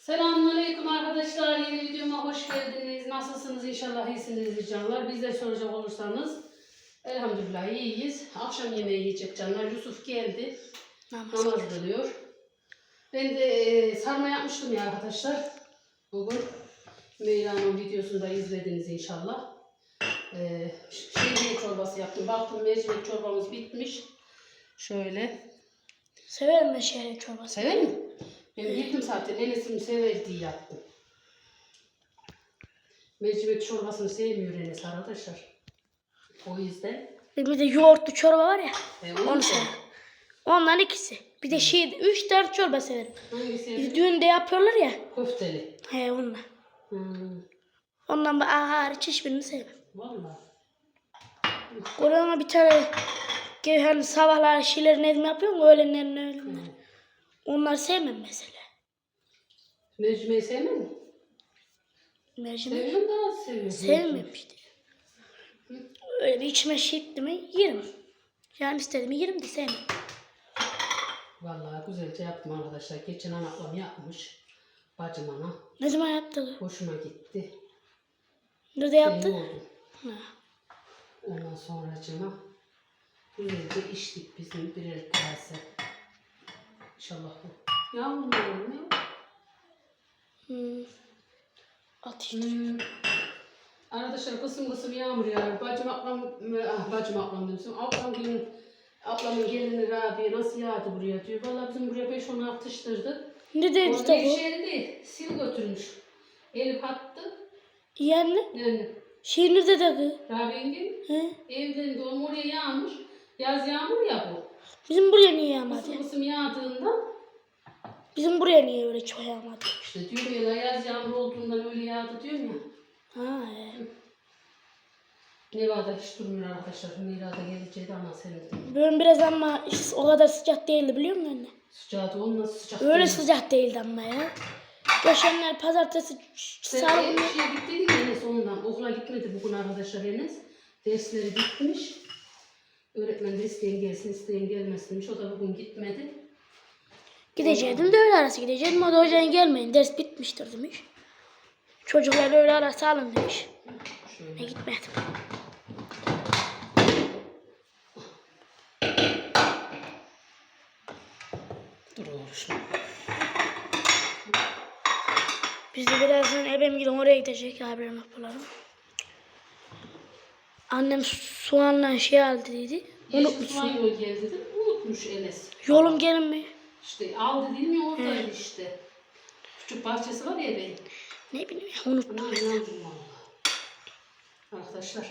Selamünaleyküm arkadaşlar. Yeni videoma hoş geldiniz. Nasılsınız? İnşallah iyisinizdir canlar. Bizde soracak olursanız elhamdülillah iyiyiz. Akşam yemeği yiyecek canlar. Yusuf geldi. Namaz. Namaz kılıyor. Ben de e, sarma yapmıştım ya arkadaşlar. Bugün Meyra'nın videosunda izlediniz inşallah. E, şehriye çorbası yaptım. Baktım mercimek çorbamız bitmiş. Şöyle. Severim ben şehriye çorbası. Sever mi? Ben bildim zaten. Enes'im sever diye yaptım. Mercimek çorbasını sevmiyor Enes arkadaşlar. O yüzden. Bir de yoğurtlu çorba var ya. E, Onu. Ondan ikisi. Bir de şey, üç tane çorba severim. Hangisi? Düğünde yapıyorlar ya. Köfteli. He ondan. Hmm. Ondan ben hariç hiçbirini sevmem. Valla. Orada bir tane hani sabahlar şeylerin ezme yapıyor mu? Öğlenlerin öğlenler. Onları sevmem mesela. Mercimeği sevmem mi? Mercimek. Seviyorum da az seviyorum. İşte. Öyle bir içime şey etti mi yerim. Yani istediğimi yerim de sevmem. Vallahi güzelce yaptım arkadaşlar. Geçen an ablam yapmış. Bacım ana. Ne zaman yaptı? Hoşuma gitti. Nerede yaptı? İyi oldu. Ha. Ondan sonra cıma güzelce içtik bizim birer kase. İnşallah bu. Yağmur mu ne? Hmm. At işte. Hmm. Arkadaşlar kısım kısım yağmur yağıyor. Bacım ablam, ah, bacım ablam demişim. Ablam gelin, ablamın gelini Rabia nasıl yağdı buraya diyor. Valla bizim buraya 5-10 atıştırdı. Neredeydi Orada işte bu? işleri değil, sil götürmüş. Elif attı. Yani Yani şey nerede de kız? Rabia'nın gelin He? evden doğum oraya yağmış. Yaz yağmur ya bu. Bizim buraya niye yağmadı? Kısım kısım yağdığında Bizim buraya niye öyle çok yağmadı? işte diyorum ya yaz yağmur olduğundan öyle yağdı diyorum ya. Ha he. Nevada hiç durmuyor arkadaşlar. Nevada geleceği ama senin Bugün biraz ama hiç o kadar sıcak değildi biliyor musun anne? Sıcağı da olmaz sıcak. Öyle değil. sıcak değildi ama ya. Geçenler pazartesi Sen salı günü şeye gittiydin ya Enes ondan. Okula gitmedi bugün arkadaşlar Enes. Dersleri bitmiş. Öğretmen de isteyen gelsin isteyen gelmesin demiş. O da bugün gitmedi. Gidecektim de öğle arası gidecektim. O da hocanın gelmeyin ders bitmiştir demiş. Çocuklar öğle arası alın demiş. Şöyle. Ben gitmedim. Dur şunu. Biz de birazdan ebem gidin oraya gidecek abim yapılarım. Annem soğanla şey aldı dedi. Unutmuşsun. soğan yol geldi dedim. Unutmuş Enes. Yolum gelin mi? İşte aldı değil mi oradaydı işte. Küçük bahçesi var ya benim. Ne bileyim ya unuttum. Buna inandım valla. Arkadaşlar.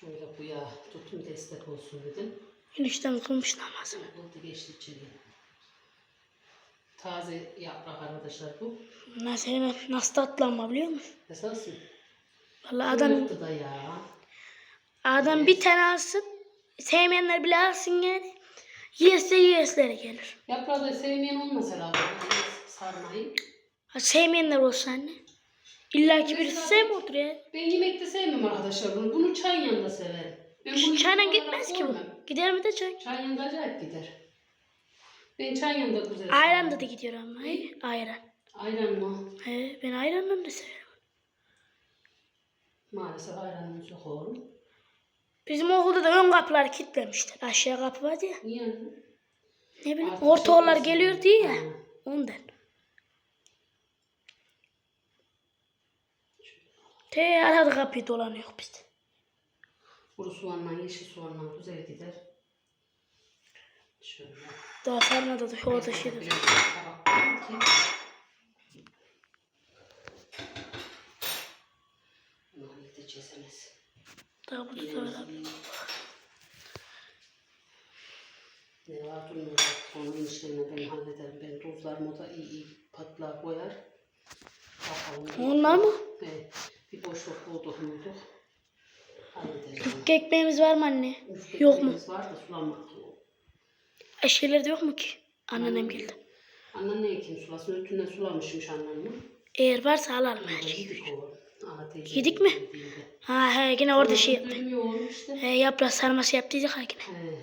Şöyle bu ya tutun destek olsun dedim. Eniştem kılmış namazını. Oldu geçti içeri. Taze yaprak arkadaşlar bu. Nasıl hemen nasıl tatlanma biliyor musun? Esasın. Vallahi adam Yoktu da ya. adam bir tane alsın. Sevmeyenler bile alsın yani. Yiyese yiyeslere gelir. Yaprağı da sevmeyen olmasa herhalde. Sarmayı. Ha, sevmeyenler olsa anne. İlla ki birisi sevmiyordur ya. Ben yemekte sevmem arkadaşlar bunu. Bunu çay yanında severim. Ben bunu Çayla gitmez olarak ki bu. koymam. Gider mi de çay? Çay yanında acayip gider. Ben çay yanında güzel Ayran da da gidiyor ama. he? Ayran. Ayran mı? He, ben ayranla da severim. Maalesef ayranımız yok oğlum. Bizim okulda da ön kapılar kilitlemişler. Aşağı kapı vardı ya. Niye? Ne bileyim Artık ortaoğullar şey geliyor diye ya. Ondan. Te arada kapıyı dolanıyor bizde. Kuru soğanla, yeşil soğanla güzel gider. Şöyle. Daha sarmadı da şu orada şey de. Biraz tabak Bunu. Daha. Ne var durmuyor. Onun işlerini ben hallederim. Ben tuzlarımı da iyi iyi patlar koyar. Bakalım. Onlar mı? Evet. Bir boşluk bulduk muyduk? Hallederiz. onu. Ekmeğimiz var mı anne? Üç Yok mu? Var da sulanmak. Eşyaları da yok mu ki? Anneannem geldi. Annen ne kim sulasın? Ötünden sulamışmış annem. Eğer varsa. Yedik o. Ana teyze Yedik mi? Ha he yine orada şey yaptı. He yaprak sarması yaptıydık ha yine. He.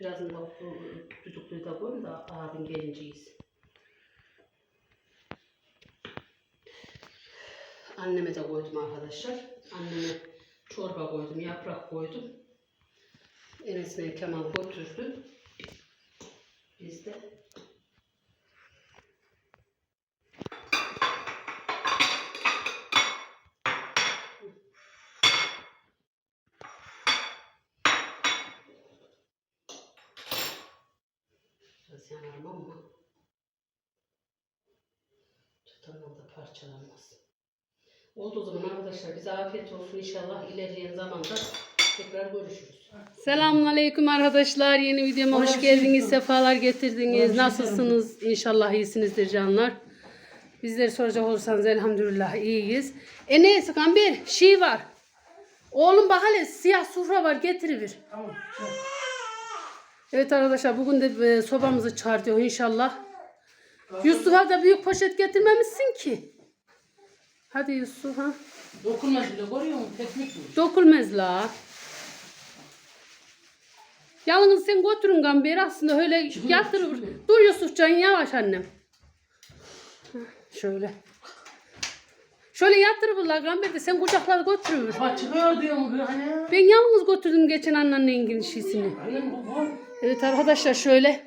Birazını da düdüklüyü de koyun da abim gelince yesin. Anneme de koydum arkadaşlar. Anneme çorba koydum, yaprak koydum. Enes'le Kemal götürdü. Biz de Biraz yanarım ama tutamam da parçalanmaz. Oldu o zaman arkadaşlar bize afiyet olsun inşallah ilerleyen zamanda tekrar görüşürüz. Selamünaleyküm arkadaşlar. Yeni videoma hoş geldiniz. Sefalar getirdiniz. Nasılsınız? İnşallah iyisinizdir canlar. Bizleri soracak olursanız elhamdülillah iyiyiz. E neyse bir şey var. Oğlum bak hele siyah sufra var getiriver. Evet arkadaşlar bugün de e, sobamızı çıkartıyor inşallah. Yusuf'a da büyük poşet getirmemişsin ki. Hadi Yusuf ha. Dokunmaz bile görüyor musun? Teknik bu. Dokunmaz la. Yalnız sen götürün gamberi aslında öyle yatırır. Dur Yusufcan yavaş annem. Şöyle. Şöyle yatırır la gamberi de sen kucaklar götürür. Ha çıkıyor diyor mu hani? Ben yalnız götürdüm geçen anneannenin girişisini. Annem bu bu. Evet arkadaşlar şöyle.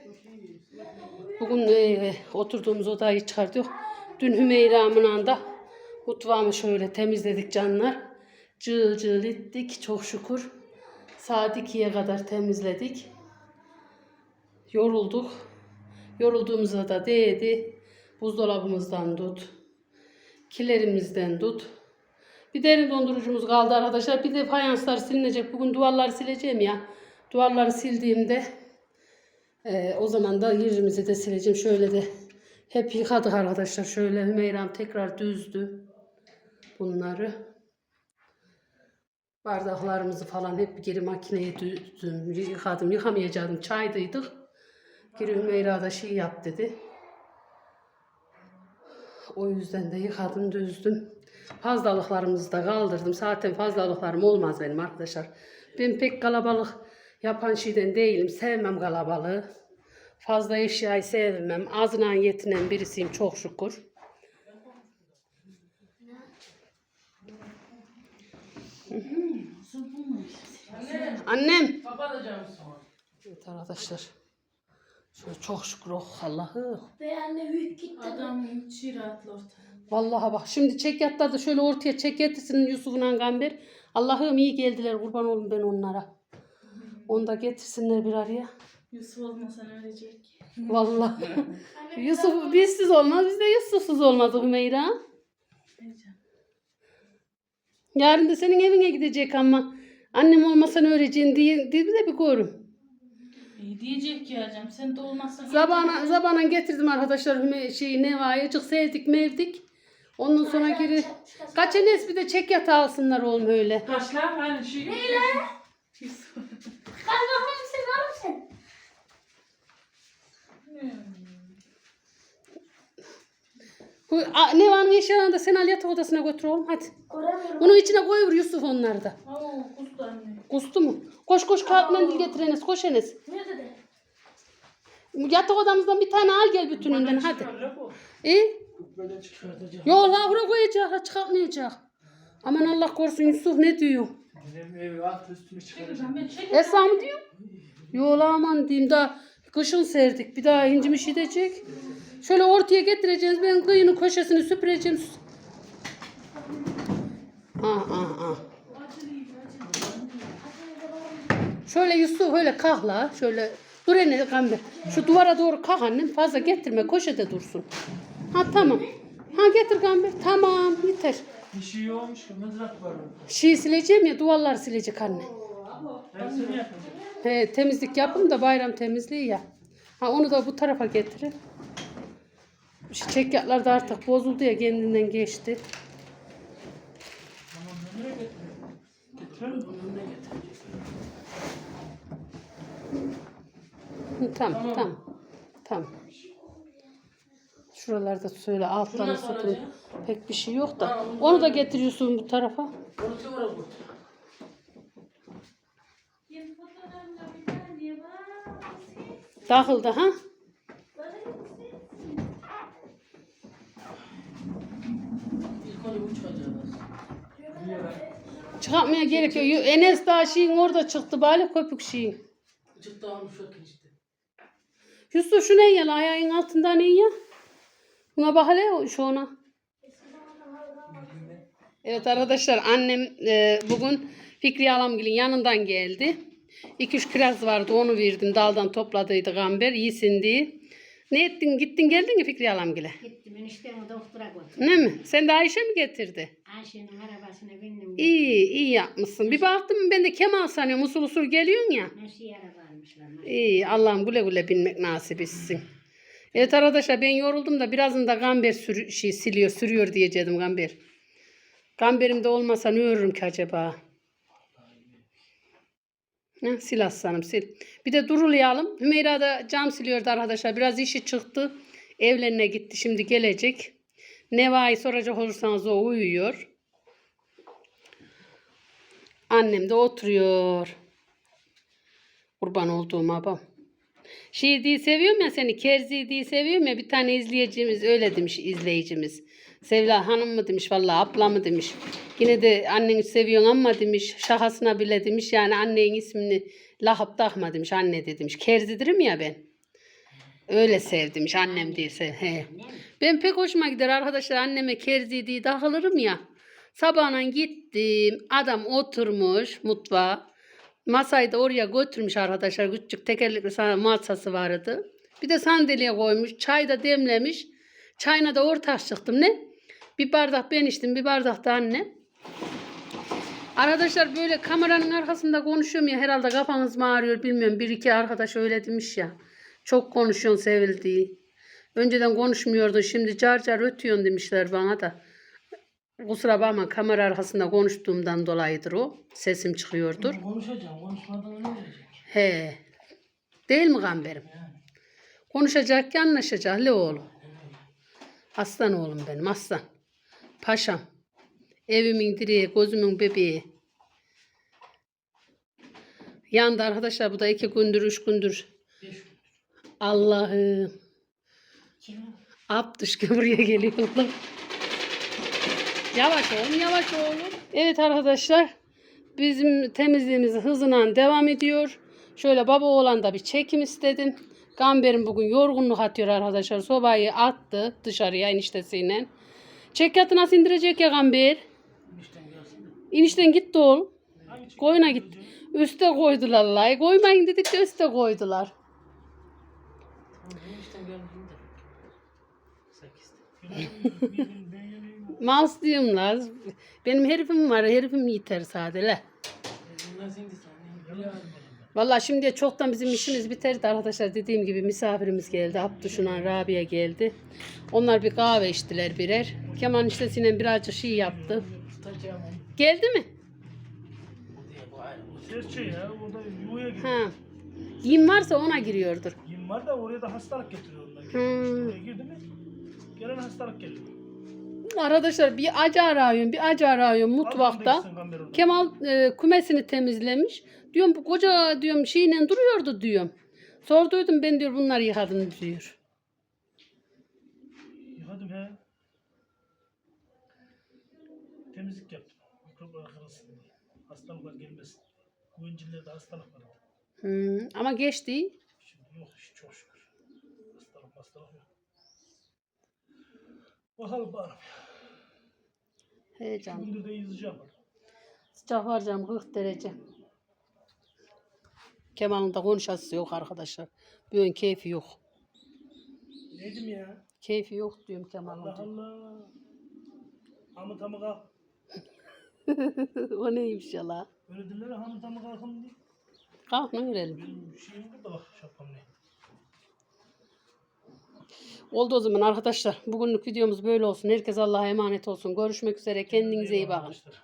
Bugün e, oturduğumuz odayı çıkartıyor. Dün Hümeyram'ın anda mutfağımı şöyle temizledik canlar. Cığ cığ ettik çok şükür. Saat 2'ye kadar temizledik. Yorulduk. Yorulduğumuzda da değdi. Buzdolabımızdan tut. Kilerimizden tut. Bir derin dondurucumuz kaldı arkadaşlar. Bir de fayanslar silinecek. Bugün duvarları sileceğim ya. Duvarları sildiğimde e, o zaman da yerimizi de sileceğim. Şöyle de hep yıkadık arkadaşlar. Şöyle Hümeyram tekrar düzdü bunları. Bardaklarımızı falan hep geri makineye düzdüm. Yıkadım. Yıkamayacaktım. Çaydıydık. Geri Hümeyra da şey yap dedi. O yüzden de yıkadım, düzdüm. Fazlalıklarımızı da kaldırdım. Zaten fazlalıklarım olmaz benim arkadaşlar. Ben pek kalabalık yapan şeyden değilim. Sevmem kalabalığı. Fazla eşyayı sevmem. Azından yetinen birisiyim çok şükür. Annem. Evet arkadaşlar. Şöyle çok şükür oh Allah'ı. Ve anne büyük gitti. Adam hiç rahatlı ortada. Vallahi bak şimdi çekyatlar da şöyle ortaya çek getirsin Yusuf'un Gamber. Allah'ım iyi geldiler kurban olun ben onlara. Onu da getirsinler bir araya. Yusuf olmasan ölecek. Vallahi. Yusuf bizsiz olmaz biz de Yusufsuz olmaz Hümeyra. Yarın da senin evine gidecek ama annem olmasan öğreneceğin diye, diye de bir görüm. İyi diyecek ki hocam sen de olmazsan. Zabana, zabana getirdim arkadaşlar Hüme, şey Neva'yı. Çok sevdik mevdik. Ondan sonra geri kaç enes bir de çek yatağı alsınlar oğlum öyle. Taşlar hani şey. Neyle? Kalkın sen var mısın? Bu a, Neva'nın eşyalarını da sen al yatak odasına götür oğlum hadi. Göremiyorum. Onun içine koyur Yusuf onları da. Oo kustu anne. Kustu mu? Koş koş kağıt mendil getir Enes. Koş Enes. Ne dedi? Yatak odamızdan bir tane al gel bütününden hadi. E? Böyle çıkartacağım. Yok la buraya koyacak la çıkartmayacak. Aman Allah korusun Yusuf ne diyor? Benim evi çıkaracağım. Esra mı diyor? La aman diyeyim daha kışın serdik. Bir daha incim işitecek. Şöyle ortaya getireceğiz. Ben kıyının köşesini süpüreceğim. Ah ah ah. Şöyle Yusuf öyle kahla. Şöyle dur ene kambe. Şu duvara doğru kalk annem. Fazla getirme. Köşede dursun. Ha tamam. Ha getir kambe. Tamam yeter. Bir şey olmuş ki mızrak var. Şey sileceğim ya duvarlar silecek anne. Hepsini yapacağım. He, temizlik yapın da bayram temizliği ya. Ha onu da bu tarafa getirin. Şu çekyatlar da artık bozuldu ya kendinden geçti. Nereye? Getirelim. Hı, tamam tamam. Tamam. Şuralarda Şundan süpürün. sonra Pek bir şey yok da. Onu da getiriyorsun bu tarafa. Takıldı ha? Çıkacağız. Çıkartmaya gerek yok. Enes daha şeyin orada çıktı. Bari köpük şeyin. Çıktı almış işte. Yusuf şu ne ya? Ayağın altında ne ya? Buna bak hele şu ona. Evet arkadaşlar annem e, bugün Fikri Alamgil'in yanından geldi. 2-3 kiraz vardı onu verdim. Daldan topladıydı gamber. iyisin diye. Ne ettin? Gittin geldin mi Fikri Alamgil'e? Gittim eniştemi doktora götürdüm. Ne mi? Sen de Ayşe mi getirdi? Ayşe'nin arabasına bindim. İyi, iyi yapmışsın. Bir baktım ben de Kemal sanıyorum. Usul usul geliyorsun ya. Nasıl araba almışlar. İyi Allah'ım güle güle binmek nasip etsin. Evet arkadaşlar ben yoruldum da birazını da gamber sürü, şey, siliyor, sürüyor diyecektim gamber. Gamberim de olmasa ne örürüm ki acaba? Ha, sil aslanım sil. Bir de durulayalım. Hümeyra da cam siliyordu arkadaşlar. Biraz işi çıktı. Evlerine gitti. Şimdi gelecek. Neva'yı soracak olursanız o uyuyor. Annem de oturuyor. Kurban olduğum babam. Şey diye seviyorum ya seni. Kerzi diye seviyorum ya. Bir tane izleyicimiz öyle demiş izleyicimiz. Sevla Hanım mı demiş vallahi abla mı demiş. Yine de anneni seviyorsun ama demiş şahasına bile demiş yani annenin ismini lahap takma demiş anne de demiş. Kerzidirim ya ben. Öyle sev demiş annem sev. He. Ben pek hoşuma gider arkadaşlar anneme kerzi diye takılırım ya. Sabahına gittim adam oturmuş mutfağa. Masayı da oraya götürmüş arkadaşlar. Küçük tekerlekli sa- masası vardı. Bir de sandalye koymuş. Çay da demlemiş. Çayına da ortak çıktım ne? Bir bardak ben içtim. Bir bardak da anne. Arkadaşlar böyle kameranın arkasında konuşuyorum ya. Herhalde kafanız mı ağrıyor bilmiyorum. Bir iki arkadaş öyle demiş ya. Çok konuşuyorsun sevildiği. Önceden konuşmuyordun. Şimdi car car ötüyorsun demişler bana da. Kusura bakma kamera arkasında konuştuğumdan dolayıdır o. Sesim çıkıyordur. Konuşacağım. Konuşmadan ne olacak? He. Değil mi gamberim? Konuşacak ki anlaşacak. Le oğlum. Aslan oğlum benim aslan. Paşam. Evimin direği, gözümün bebeği. Yandı arkadaşlar bu da iki gündür, üç gündür. Allah'ım. Abdüşke buraya geliyorlar. Yavaş olun, yavaş olun. Evet arkadaşlar. Bizim temizliğimiz hızla devam ediyor. Şöyle baba oğlan da bir çekim istedim. Gamber'in bugün yorgunluk atıyor arkadaşlar. Sobayı attı dışarıya eniştesiyle. Çekyatı nasıl indirecek ya Gamber? İşten gelsin de. İnişten gitti oğlum. Koyuna gitti. Üste koydular lay. Koymayın dedik de üste koydular. Tamam, enişten gelsin de. Sekizde. Mouse diyorum la. Benim herifim var. Herifim yeter. Biliyorum Valla şimdi çoktan bizim işimiz biterdi arkadaşlar. Dediğim gibi misafirimiz geldi. Abdüşunan Rabia geldi. Onlar bir kahve içtiler birer. Kemal iştesiyle birazcık şey yaptı. Geldi mi? Yuvaya. Ha. Yim varsa ona giriyordur. Yem var da oraya da hastalık getiriyor onlar. Hmm. Oraya girdi mi gelen hastalık geliyor. Arkadaşlar bir acı arıyorum, bir acı arıyorum mutfakta. Kemal e, kümesini temizlemiş. Diyorum bu koca diyorum şeyle duruyordu diyorum. Sorduydum ben diyor bunları yıkadım diyor. Yıkadım he. Temizlik yaptım. Mikroplar kırılsın diye. Hastalıklar gelmesin. Güvencillerde hastalık var. Hmm, ama geçti. Şimdi yok çok şükür. Hastalık hastalık yok. Bakalım bakalım. Heyecan. gündür de izleyeceğim. Sıcak var canım 40 derece. Kemal'ın da konuşası yok arkadaşlar. Bugün keyfi yok. Neydim ya? Keyfi yok diyorum Kemal'ın. Allah diyor. Allah. Hamı tamı kalk. o neymiş ya la? Öyle diller ya hamı tamı kalkın diye. Kalk lan görelim. Benim şeyim burada bak şapkam ne. Oldu o zaman arkadaşlar. Bugünlük videomuz böyle olsun. Herkes Allah'a emanet olsun. Görüşmek üzere. Kendinize iyi bakın. Arkadaşlar.